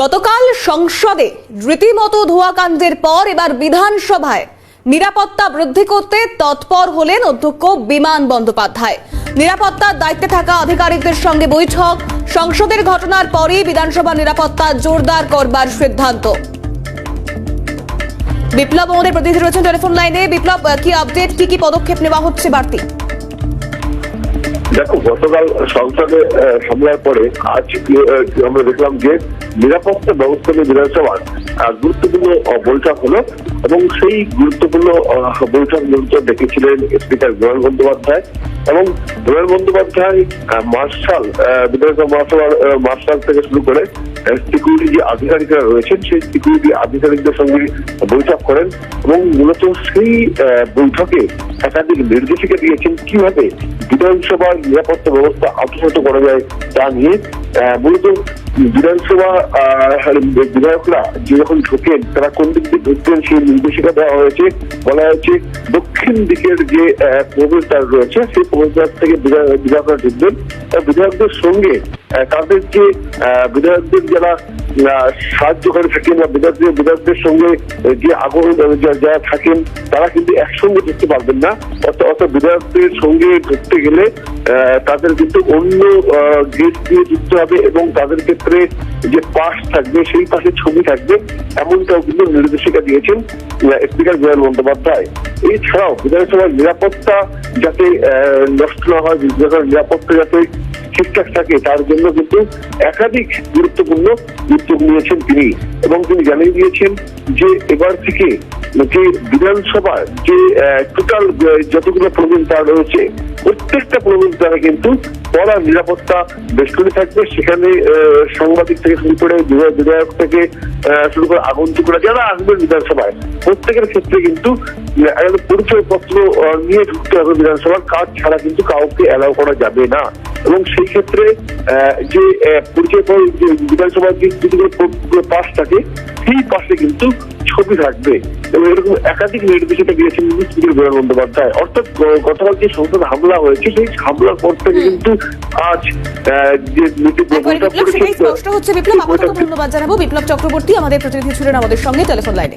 গতকাল সংসদে রীতিমতো ধোয়াকাণ্ডের পর এবার বিধানসভায় নিরাপত্তা বৃদ্ধি করতে তৎপর হলেন অধ্যক্ষ বিমান বন্দ্যোপাধ্যায়। নিরাপত্তার দায়িত্বে থাকা আধিকারিকদের সঙ্গে বৈঠক। সংসদের ঘটনার পরই বিধানসভা নিরাপত্তা জোরদার করবার সিদ্ধান্ত। বিপ্লব আমাদের প্রতিনিধি রয়েছেন টেলিফোন লাইনে। বিপ্লব কি আপডেট, কি কি পদক্ষেপ নেওয়া হচ্ছে বাড়তি? দেখো, গতকাল সংসদে সামলার পরে আজ আমরা দেখলাম যে নিরাপত্তা ব্যবস্থা নিয়ে বিধানসভার গুরুত্বপূর্ণ বৈঠক হলো এবং সেই গুরুত্বপূর্ণ বৈঠক মঞ্চ দেখেছিলেন স্পিকার বিমান বন্দ্যোপাধ্যায় এবং বিমান বন্দ্যোপাধ্যায় মার্শাল বিধানসভা, মহাসভার মার্শাল থেকে শুরু করে সিকিউরিটি যে আধিকারিকরা রয়েছেন, সেই সিকিউরিটি আধিকারিকদের সঙ্গে বৈঠক করেন এবং মূলত সেই বৈঠকে একাধিক নির্দেশিকা দিয়েছেন কীভাবে বিধানসভার নিরাপত্তা ব্যবস্থা আত্মসাত করা যায় তা নিয়ে। মূলত বিধানসভা বিধায়করা যে যখন ঢোকেন, তারা কোন দিক দিয়ে ঢুকবেন সেই নির্দেশিকা দেওয়া হয়েছে। বলা হয়েছে দক্ষিণ দিকের যে প্রবেশদ্বার রয়েছে, সেই প্রবেশদ্বার থেকে বিধায়- বিধায়করা ঢুকবেন। বিধায়কদের সঙ্গে তাদের যে বিধায়কদের যারা আহ, সাহায্যকারী থাকেন বা বিধায়কদের বিধায়কদের সঙ্গে যে আগ্রহ যারা থাকেন তারা কিন্তু একসঙ্গে ঢুকতে পারবেন না। অর্থাৎ বিধায়কদের সঙ্গে ঢুকতে গেলে তাদের কিন্তু অন্য গেট দিয়ে যুক্ত হবে এবং তাদের ক্ষেত্রে যে পাস থাকবে, সেই পাশে ছবি থাকবে, এমনটাও কিন্তু নির্দেশিকা দিয়েছেন স্পিকার বিমান বন্দ্যোপাধ্যায়। এছাড়াও বিধানসভার নিরাপত্তা যাতে নষ্ট না হয়, বিধানসভার নিরাপত্তা যাতে ঠিকঠাক থাকে, তার জন্য কিন্তু একাধিক গুরুত্বপূর্ণ উদ্যোগ নিয়েছেন তিনি। এবং তিনি জানিয়ে দিয়েছেন যে, এবার থেকে যে বিধানসভার যে টোটাল যতগুলো প্রবীণতা রয়েছে প্রত্যেকটা প্রবীণতারা কিন্তু কড়া নিরাপত্তা বেষ্টনী থাকবে সেখানে সাংবাদিক থেকে শুরু করে বিধায়ক থেকে শুরু করে আগন্তুকরা যারা আসবেন বিধানসভায় প্রত্যেকের ক্ষেত্রে কিন্তু আহ, একটা পরিচয়পত্র নিয়ে ঢুকতে হবে বিধানসভার কাজ ছাড়া কিন্তু কাউকে অ্যালাউ করা যাবে না এবং সেই ক্ষেত্রে যে পরিচয় পত্র বিধানসভার যে পাশ থাকে সেই পাশে কিন্তু ছবি থাকবে। এবং এরকম একাধিক নির্দেশিকা দিয়েছেন কিন্তু সুধীর বিমান বন্দ্যোপাধ্যায়। অর্থাৎ গতকাল যে সংসদ হামলা হয়েছে সেই হামলার পর থেকে কিন্তু আজ আহ, যে নীতি প্রবণতা স্পষ্ট হচ্ছে। বিপ্লব আপনাকে ধন্যবাদ জানাব। বিপ্লব চক্রবর্তী আমাদের প্রতিনিধি ছিলেন আমাদের সঙ্গে। টেলিফোন লাইনে।